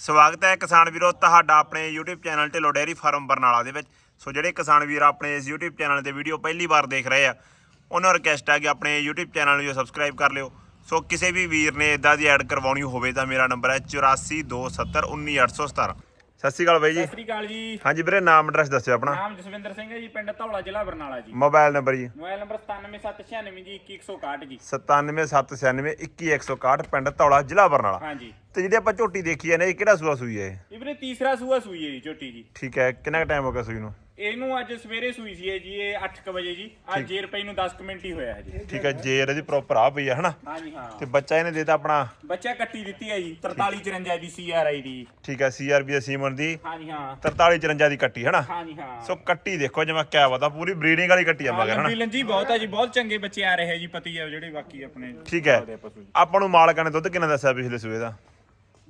ਸਵਾਗਤ ਹੈ ਕਿਸਾਨ ਵੀਰੋ ਤੁਹਾਡਾ ਆਪਣੇ YouTube channel Dhillon dairy farm Barnala ਦੇ ਵਿੱਚ। ਸੋ ਜਿਹੜੇ ਕਿਸਾਨ ਵੀਰ ਆਪਣੇ ਇਸ YouTube ਚੈਨਲ ਤੇ ਵੀਡੀਓ ਪਹਿਲੀ ਵਾਰ ਦੇਖ ਰਹੇ ਆ ਉਹਨਾਂ ਨੂੰ ਰਿਕਵੈਸਟ ਹੈ ਕਿ ਆਪਣੇ YouTube ਚੈਨਲ ਨੂੰ ਸਬਸਕ੍ਰਾਈਬ ਕਰ ਲਿਓ। ਸੋ ਕਿਸੇ ਵੀ ਵੀਰ ਨੇ ਇਦਾਂ ਦੀ ਐਡ ਕਰਵਾਉਣੀ ਹੋਵੇ ਤਾਂ ਮੇਰਾ ਨੰਬਰ ਹੈ 8427191817 ਸਤਿ ਸ਼੍ਰੀ ਅਕਾਲ ਬਾਈ ਜੀ। ਸਤਿ ਸ੍ਰੀ ਅਕਾਲ ਜੀ। ਹਾਂਜੀ ਵੀਰੇ ਨਾਮ ਐਡਰੈਸ ਦੱਸਿਓ ਆਪਣਾ। ਨਾਮ ਜਸਵਿੰਦਰ ਸਿੰਘ ਹੈ ਜੀ ਪਿੰਡ ਧੌਲਾ ਜ਼ਿਲ੍ਹਾ ਬਰਨਾਲਾ ਜੀ। ਮੋਬਾਈਲ ਨੰਬਰ ਜੀ। ਮੋਬਾਈਲ ਨੰਬਰ 97796 ਜੀ 21161 ਜੀ। 97792161 ਪਿੰਡ ਧੌਲਾ ਜ਼ਿਲ੍ਹਾ ਬਰਨਾਲਾ। ਹਾਂਜੀ। ਤੇ ਜਿਹੜੀ ਆਪਾਂ ਝੋਟੀ ਦੇਖੀ ਨੇ ਇਹ ਕਿਹੜਾ ਸੂਆ ਸੂਈ ਹੈ ਇਹ? ਵੀਰੇ ਤੀਸਰਾ ਸੂਆ ਸੂਈ ਹੈ ਜੀ ਝੋਟੀ ਜੀ ਠੀਕ ਹੈ ਕਿੰਨਾ ਟਾਈਮ ਹੋ ਗਿਆ ਸੂਈ ਨੂੰ? ਇਹਨੂੰ ਅੱਜ ਸਵੇਰੇ ਸੂਈ ਸੀ ਇਹ ਜੀ ਇਹ 8:00 ਵਜੇ ਜੀ। ਅੱਜ ਜੇਰ ਪਈ ਨੂੰ 10 ਕੁ ਮਿੰਟ ਹੀ ਹੋਇਆ ਹੈ ਜੀ ਠੀਕ ਹੈ ਜੇ ਇਹਦੀ ਪ੍ਰੋਪਰ ਆ ਪਈ ਹੈ ਹਨਾ? ਹਾਂਜੀ ਹਾਂ। ਤੇ ਬੱਚਾ ਇਹਨੇ ਦੇਤਾ ਆਪਣਾ? ਬੱਚਾ ਕੱਟੀ ਦਿੱਤੀ ਹੈ ਜੀ 43 54 ਦੀ ਸੀਆਰਆਈ ਦੀ। ਠੀਕ ਹੈ ਸੀਆਰਬੀ ਦਾ ਸੀਮਨ ਦੀ। ਹਾਂਜੀ ਹਾਂ। 43 54 ਦੀ ਕੱਟੀ ਹਨਾ? ਹਾਂਜੀ ਹਾਂ। ਸੋ ਕੱਟੀ ਦੇਖੋ ਜਿਵੇਂ ਕਿਆ ਪਤਾ ਪੂਰੀ ਬਰੀਡਿੰਗ ਵਾਲੀ ਕੱਟੀ ਆ ਮਗਰ ਹਨਾ? ਲੰਜੀ ਬਹੁਤ ਹੈ ਜੀ ਬਹੁਤ ਚੰਗੇ ਬੱਚੇ ਆ ਰਹੇ ਹੈ ਜੀ ਪਤੀ ਹੈ ਜਿਹੜੇ ਬਾਕੀ ਆਪਣੇ ਠੀਕ ਹੈ। ਆ। ਆਪਾਂ ਨੂੰ ਮਾਲਕਾਂ ਨੇ ਦੁੱਧ ਕਿੰਨਾ ਦੱਸਿਆ ਪਿਛਲੇ ਸੂਏ ਦਾ?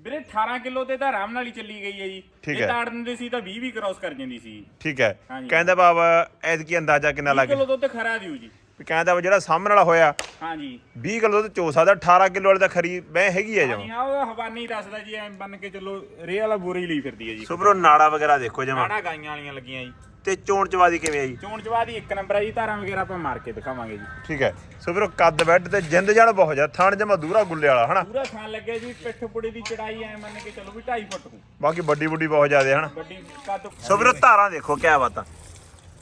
ਵੀਰੇ 18 ਕਿਲੋ ਤੇ ਤਾਂ ਆਰਾਮ ਨਾਲ ਹੀ ਚੱਲੀ ਗਈ ਹੈ ਜੀ। ਠੀਕ ਜੇ ਹੈ। ਤਾੜ ਦਿੰਦੇ ਸੀ ਤਾਂ 20 ਵੀ ਕ੍ਰਾਸ ਕਰ ਜਾਂਦੀ ਸੀ। ਠੀਕ ਹੈ। ਹਾਂਜੀ। ਕਹਿੰਦਾ ਬਾਬਾ ਐਤਕੀ ਅੰਦਾਜ਼ਾ ਕਿੰਨਾ 20 ਲੱਗ ਕਿਲੋ ਦੁੱਧ ਖਰਾ ਦਿਓ ਜੀ। ਵੀ ਕਹਿੰਦਾ ਵਾ ਜਿਹੜਾ ਸਾਹਮਣੇ ਵਾਲਾ ਹੋਇਆ ਹਾਂਜੀ। 20 ਕਿਲੋ ਦੁੱਧ ਚੋ ਸਕਦਾ 18 ਕਿਲੋ ਵਾਲੀ ਤਾਂ ਖਰੀ ਮੈਂ ਹੈਗੀ ਹੈ ਹਾਂਜੀ ਜਮਾ ਹਾਂ ਉਹ ਹਵਾਨੀ ਦੱਸਦਾ ਜੀ ਐ ਬੰਨ ਕੇ ਚੱਲੋ ਰੇ ਵਾਲਾ ਬੋਰੀ ਲਈ ਫਿਰਦੀ ਹੈ ਜੀ। ਸੁਪਰੋ ਨਾੜਾ ਵਗੈਰਾ ਦੇਖੋ ਜਮਾ। ਨਾੜਾ ਗਾਈਆਂ ਵਾਲੀਆਂ ਲੱਗੀਆਂ ਜੀ। ਤੇ ਚੋਣ ਚਵਾਦੀ ਕਿਵੇਂ ਆ ਜੀ? ਚੋਣ ਦੀ ਇੱਕ ਨੰਬਰ ਹੈ ਜੀ ਧਾਰਾਂ ਵਗੈਰਾ ਆਪਾਂ ਮਾਰ ਕੇ ਦਿਖਾਵਾਂਗੇ ਜੀ। ਠੀਕ ਹੈ। ਸੁਪਰੋ ਕੱਦ ਬੈੱਡ ਤੇ ਜਿੰਦ ਜਾਨ ਬਹੁਤ ਜਾ ਥਣ ਜਮਾ ਦੂਰਾ ਗੁੱਲੇ ਵਾਲਾ ਹਨਾ? ਪੂਰਾ ਖਾਨ ਲੱਗਿਆ ਜੀ ਪਿੱਠ ਪੁੜੀ ਦੀ ਚੜਾਈ ਐ ਮੰਨ ਕੇ ਚੱਲੋ ਵੀ 2.5 ਫੁੱਟ ਹੋਊ ਬਾਕੀ ਵੱਡੀ ਵੱਡੀ ਬਹੁਤ ਜ਼ਿਆਦੇ ਹਨਾ? ਵੱਡੀ ਕੱਦ ਸੋ ਵੀਰੋ ਧਾਰਾਂ ਦੇਖੋ ਕਿਆ ਬਾਤਾਂ।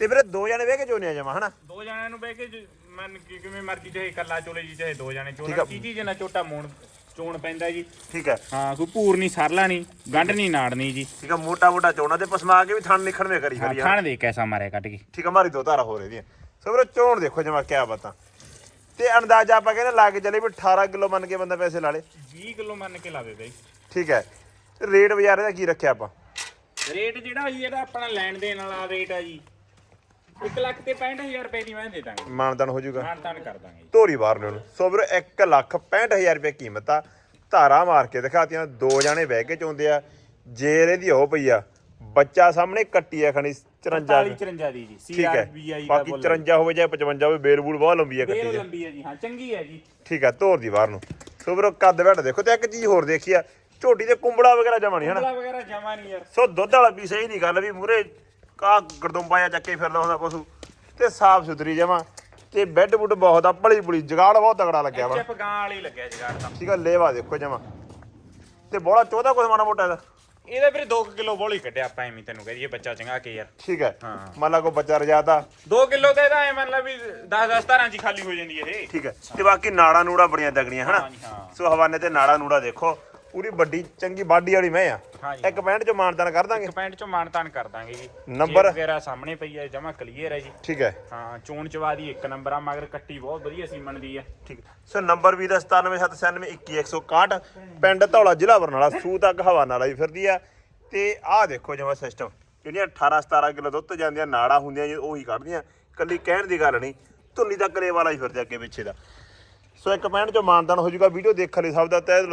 ਤੇ ਵੀਰੇ ਦੋ ਜਣੇ ਵੇਖ ਕੇ ਚੋਨੇ ਆ ਜਮਾ ਹਨਾ? ਦੋ ਜਣਿਆਂ ਨੂੰ ਬਹਿ ਕੇ ਜ- ਮੰਨ ਕੇ ਕਿਵੇਂ ਮਰਜ਼ੀ ਚਾਹੇ ਇਕੱਲਾ ਚੋਲੇ ਜੀ ਚਾਹੇ ਦੋ ਜਣੇ ਠੀਕ ਆ। ਚੋਲਾ ਚੀਜੀ ਜਨਾ ਛੋਟਾ ਮੋਣ ਚੋਣ ਪੈਂਦਾ ਜੀ। ਠੀਕ ਹੈ। ਹਾਂ ਕੋਈ ਭੂਰ ਨਹੀਂ ਸਰਲਾ ਨਹੀਂ ਗੰਢ ਨਹੀਂ ਨਾੜਨੀ ਜੀ। ਠੀਕ ਹੈ ਮੋਟਾ ਮੋਟਾ ਚੋਣਾ ਤੇ ਪਸਮਾ ਕੇ ਵੀ ਥਣ ਨਿਖਣਵੇਂ ਕਰੀ ਹਾਂ ਕਰੀ ਖਾਣ ਦੇ ਕੈਸਾ ਮਾਰਿਆ ਕੱਟ ਕੇ। ਠੀਕ ਹੈ ਮਾਰੀ ਦੋ ਧਾਰਾ ਹੋ ਰਹੀਆਂ ਸੋ ਵੀਰੋ ਚੋਣ ਦੇਖੋ ਜਮਾ ਕਿਆ ਬਾਤਾਂ। ਤੇ ਅੰਦਾਜ਼ਾ ਆਪਾਂ ਕਹਿੰਦੇ ਲਾ ਕੇ ਚੱਲੇ ਵੀ 18 ਕਿਲੋ ਮੰਨ ਕੇ ਬੰਦਾ ਪੈਸੇ ਲਾ ਲੇ। 20 ਕਿਲੋ ਮੰਨ ਕੇ ਲਾਵੇ ਬਈ। ਠੀਕ ਹੈ ਰੇਟ ਬਾਜ਼ਾਰ ਦਾ ਕੀ ਰੱਖਿਆ ਆਪਾਂ? ਰੇਟ ਜਿਹੜਾ ਜੀ ਇਹਦਾ ਆਪਣਾ ਲੈਣ ਦੇਣ ਵਾਲਾ ਰੇਟ ਆ ਜੀ। 1 ਲੱਖ ਤੇ 65000 ਰੁਪਏ ਦੀ ਮੈਂ ਦੇ ਦਾਂਗੇ। ਮਾਨਦਾਨ ਹੋ ਜਾਊਗਾ। ਕਰ ਦਾਂਗੇ ਜੀ। ਧੋਰੀ ਬਾਹਰ ਨੇ ਸੋ ਵੀਰੋ 1 ਲੱਖ 65000 ਰੁਪਏ ਕੀਮਤ ਆ। ਧਾਰਾ ਮਾਰ ਕੇ ਦਿਖਾਤੀਆਂ। ਦੋ ਜਾਣੇ ਬਹਿ ਕੇ ਚੋਂਦੇ ਆ। ਜੇਰ ਇਹਦੀ ਹੋ ਪਈ ਆ। ਬੱਚਾ ਸਾਹਮਣੇ ਕੱਟੀ ਆ ਖਣੀ 54 45 54 ਦੀ ਜੀ। ਠੀਕ ਹੈ। ਦਾ ਬਾਕੀ ਬੋਲ। 54 ਹੋਵੇ ਜਾਂ 55 ਹੋਵੇ ਬੇਰਬੂਲ ਬਹੁਤ ਲੰਬੀ ਆ ਕੱਟੀ ਬੇਲ ਦੀ ਲੰਬੀ ਹੈ ਜੀ ਹਾਂ ਚੰਗੀ ਹੈ ਜੀ। ਠੀਕ ਆ ਧੋਰ ਦੀ ਬਾਹਰ ਨੂੰ। ਸੋ ਵੀਰੋ ਕੱਦ ਬੈਠ ਦੇਖੋ ਤੇ ਇੱਕ ਚੀਜ਼ ਹੋਰ ਦੇਖੀ ਆ। ਝੋਟੀ ਤੇ ਕੁੰਬੜਾ ਵਗੈਰਾ ਜਮਾ ਨਹੀਂ ਹਨਾ? ਕੁੰਬਲਾ ਵਗੈਰਾ ਜਮਾ ਨਹੀਂ ਯਾਰ। ਸੋ ਦੁੱਧ ਵਾਲਾ ਵੀ ਸਹੀ ਨਹੀਂ ਗੱਲ ਵੀ ਮੂਰੇ ਕਾ ਗਰਦੁੰਬਾ ਜਾਂ ਚੱਕੇ ਫਿਰਦਾ ਹੁੰਦਾ ਪਸ਼ੂ। ਤੇ ਸਾਫ਼ ਸੁਥਰੀ ਜਮਾ। ਤੇ ਬੈੱਡ ਬੁੱਡ ਬਹੁਤ ਆ ਭਲੀ ਭੁਲੀ ਜਗਾੜ ਬਹੁਤ ਤਗੜਾ ਲੱਗਿਆ ਵਾ। ਚਿਪ ਗਾਂ ਵਾਲੀ ਲੱਗਿਆ ਜਗਾੜ ਤਾਂ। ਠੀਕ ਆ ਲੇਵਾ ਦੇਖੋ ਜਮਾ। ਤੇ ਬੋਲਾ ਚੋਦਾ ਕੁਛ ਮਾਣਾ ਮੋਟਾ ਇਹਦਾ ਇਹਦਾ ਵੀਰੇ 2 ਕਿਲੋ ਬੋਲੀ ਕੱਢਿਆ ਆਪਾਂ ਐਵੇਂ ਤੈਨੂੰ ਕਹੀਏ ਬੱਚਾ ਚੰਗਾ ਕੇ ਯਾਰ। ਠੀਕ ਹੈ ਹਾਂ। ਮੰਨ ਲਾ ਕੋ ਬੱਚਾ ਰਜਾਦਾ 2 ਕਿਲੋ ਤੇ ਇਹਦਾ ਐ ਮੰਨ ਲਾ ਵੀ 10 10 ਧਾਰਾਂ ਚ ਖਾਲੀ ਹੋ ਜਾਂਦੀ ਇਹ। ਠੀਕ ਹੈ ਤੇ ਬਾਕੀ ਨਾੜਾ ਨੂੜਾ ਬੜੀਆਂ ਤਗੜੀਆਂ ਹਨਾ? ਹਾਂਜੀ, ਹਾਂ। ਸੋ ਹਵਾਨੇ ਤੇ ਨਾੜਾ ਨੂੜਾ ਦੇਖੋ। ਪੂਰੀ ਵੱਡੀ ਚੰਗੀ ਬਾਡੀ ਵਾਲੀ ਮੈਂ ਆ। ਹਾਂਜੀ। ਇੱਕ ਪੈਂਟ ਚ ਮਾਨਦਾਨ ਕਰ ਦਾਂਗੇ। ਇੱਕ ਪੈਂਟ ਚੋਂ ਮਾਨ ਤਾਨ ਕਰ ਦਾਂਗੇ ਜੀ। ਨੰਬਰ? ਵਗੈਰਾ ਸਾਹਮਣੇ ਪਈ ਹੈ ਜਮਾ ਕਲੀਅਰ ਹੈ ਜੀ। ਠੀਕ ਹੈ। ਹਾਂ ਚੋਣ ਚਵਾ ਦੀ ਇੱਕ ਨੰਬਰ ਆ ਮਗਰ ਕੱਟੀ ਬਹੁਤ ਵਧੀਆ ਸੀਮਨ ਦੀ ਹੈ ਠੀਕ ਹੈ। ਸੋ ਨੰਬਰ ਵੀ ਦਾ 9779212161 ਪਿੰਡ ਧੌਲਾ ਜ਼ਿਲ੍ਹਾ ਬਰਨਾਲਾ ਸੂ ਤੱਕ ਹਵਾ ਨਾਲ ਆਈ ਫਿਰਦੀ ਆ। ਤੇ ਆਹ ਦੇਖੋ ਜਿਵੇਂ ਸਿਸਟਮ ਜਿਹੜੀਆਂ 18 17 ਕਿਲੋ ਦੁੱਧ ਜਾਂਦੀਆਂ ਨਾੜਾ ਹੁੰਦੀਆਂ ਜੀ ਉਹੀ ਕੱਢਦੀਆਂ। ਕੱਲੀ ਕਹਿਣ ਦੀ ਗੱਲ ਨਹੀਂ ਧੁੰਨੀ ਤੱਕ ਰੇ ਵਾਲਾ ਹੀ ਫਿਰਦੇ ਅੱਗੇ ਪਿੱਛੇ ਦਾ। ਸੋ ਇੱਕ ਪੈਂਟ ਚੋਂ ਮਾਨਦਾਨ ਹੋ ਜਾਊਗਾ ਵੀਡੀਓ ਦੇਖਣ ਲਈ ਸਭ ਦਾ ਤਹਿ